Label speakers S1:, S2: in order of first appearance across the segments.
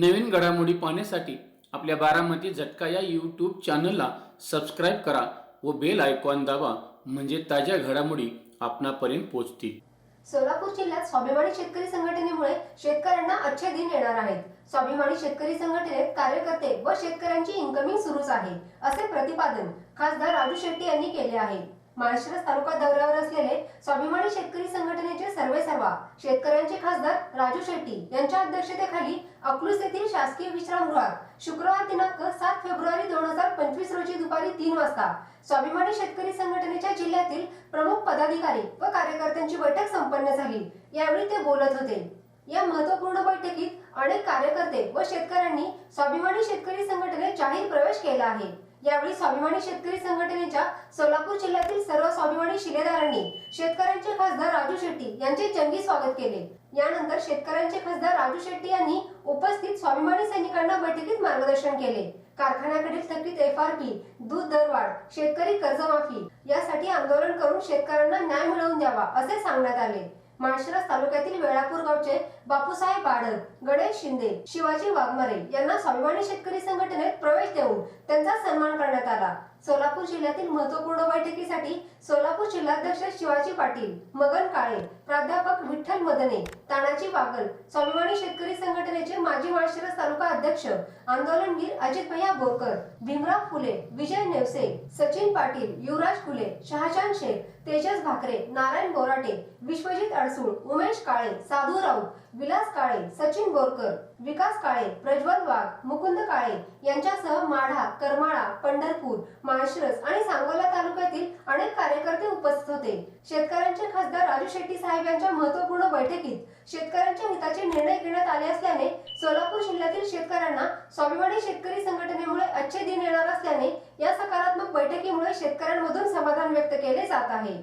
S1: नवीन घडामोडी पाहण्यासाठी आपल्या बारामती झटका या यूट्यूब चॅनलला सबस्क्राईब करा व बेल आयकॉन दाबा म्हणजे ताज्या घडामोडी आपणापर्यंत पोहोचतील.
S2: सोलापूर जिल्ह्यात स्वाभिमानी शेतकरी संघटनेमुळे शेतकऱ्यांना अच्छे दिन येणार आहेत. स्वाभिमानी शेतकरी संघटनेत कार्यकर्ते व शेतकऱ्यांची इन्कमिंग सुरूच आहे असे प्रतिपादन खासदार राजू शेट्टी यांनी केले आहे. महाराष्ट्र तालुका दौऱ्यावर असलेले स्वाभिमानी शेतकरी संघटने सर्वे सर्वा. शेतकऱ्यांचे खासदार राजू शेट्टी यांच्या अध्यक्षतेखाली अकलूस येथील शासकीय विश्रामगृहात शुक्रवार दिनांक सात फेब्रुवारी दोन हजार पंचवीस रोजी दुपारी तीन वाजता स्वाभिमानी शेतकरी संघटनेच्या जिल्ह्यातील प्रमुख पदाधिकारी व कार्यकर्त्यांची बैठक संपन्न झाली. यावेळी ते बोलत होते. या महत्त्वपूर्ण बैठकीत अनेक कार्यकर्ते व शेतकऱ्यांनी स्वाभिमानी शेतकरी संघटनेत जाहीर प्रवेश केला आहे. यावेळी स्वाभिमानी शेतकरी संघटनेच्या सोलापूर जिल्ह्यातील सर्व स्वाभिमानी शिलेदारांनी शेतकऱ्यांचे खासदार राजू शेट्टी यांचे जंगी स्वागत केले. यानंतर शेतकऱ्यांचे खासदार राजू शेट्टी यांनी उपस्थित स्वाभिमानी सैनिकांना बैठकीत मार्गदर्शन केले. कारखान्याकडील थकीत एफ आर पी दूध दरवाढ शेतकरी कर्जमाफी यासाठी आंदोलन करून शेतकऱ्यांना न्याय मिळवून द्यावा असे सांगण्यात आले. माळशिरस तालुक्यातील वेळापूर गावचे बापूसाहेब बाडक गणेश शिंदे शिवाजी वाघमारे यांना स्वाभिमानी शेतकरी संघटनेत प्रवेश देऊन त्यांचा सन्मान करण्यात आला. सोलापूर जिल्ह्यातील महत्त्वपूर्ण बैठकीसाठी सोलापूर जिल्हाध्यक्ष शिवाजी पाटील मगन काळे प्राध्यापक विठ्ठल मदने तानाजी बागल स्वाभिमानी शेतकरी संघटनेचे माजी माळशिरस तालुका अध्यक्ष आंदोलनवीर अजित भैया बोरकर भीमराव फुले विजय नेवसे सचिन पाटील युवराज फुले शहाजान शेख तेजस भाकरे नारायण बोराटे विश्वजित अडसूळ उमेश काळे साधू राऊत विलास काळे सचिन बोरकर विकास काळे प्रज्वल वाघ मुकुंद काळे यांच्यासह माढा करमाळा पंढरपूर माळशिरस आणि सांगोला तालुक्यातील अनेक कार्यकर्ते उपस्थित होते. शेतकऱ्यांचे खासदार राजू शेट्टी साहेब यांच्या महत्त्वपूर्ण बैठकीत शेतकऱ्यांच्या हिताचे निर्णय घेण्यात आले असल्याने सोलापूर जिल्ह्यातील शेतकऱ्यांना स्वाभिमानी शेतकरी संघटनेमुळे अच्छे दिन येणार असल्याने या सकारात्मक बैठकीमुळे शेतकऱ्यांमधून समाधान व्यक्त केले जात आहे.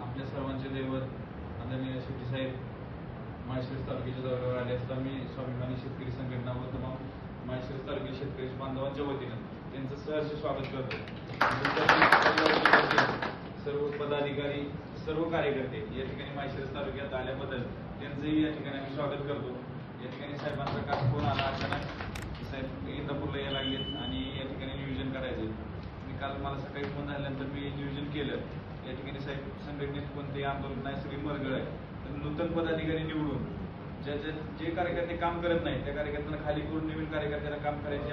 S3: आपल्या सर्वांचे दैवत आदरणीय शेट्टी साहेब माळशिरस तालुक्याच्या दौऱ्यावर आले असता मी स्वाभिमानी शेतकरी संघटना व तमाम माळशिरस तालुक्यातील शेतकरी बांधवांच्या वतीनं त्यांचं सहर्ष स्वागत करतो. पदाधिकारी सर्व कार्यकर्ते या ठिकाणी माळशिरस तालुक्यात आल्याबद्दल त्यांचंही या ठिकाणी आम्ही स्वागत करतो. या ठिकाणी साहेबांचा काल फोन आला अचानक साहेब इंदापूरला यायला लागलेत आणि या ठिकाणी नियोजन करायचे मी काल मला सकाळी फोन झाल्यानंतर मी नियोजन केलं. या ठिकाणी साहेब संघटनेत कोणतेही आंदोलन नाही सगळी मरगळ आहे. तर नूतन पदाधिकारी निवडून ज्या जे कार्यकर्ते काम करत नाही त्या कार्यकर्त्यांना खाली करून नवीन कार्यकर्त्याला काम करायची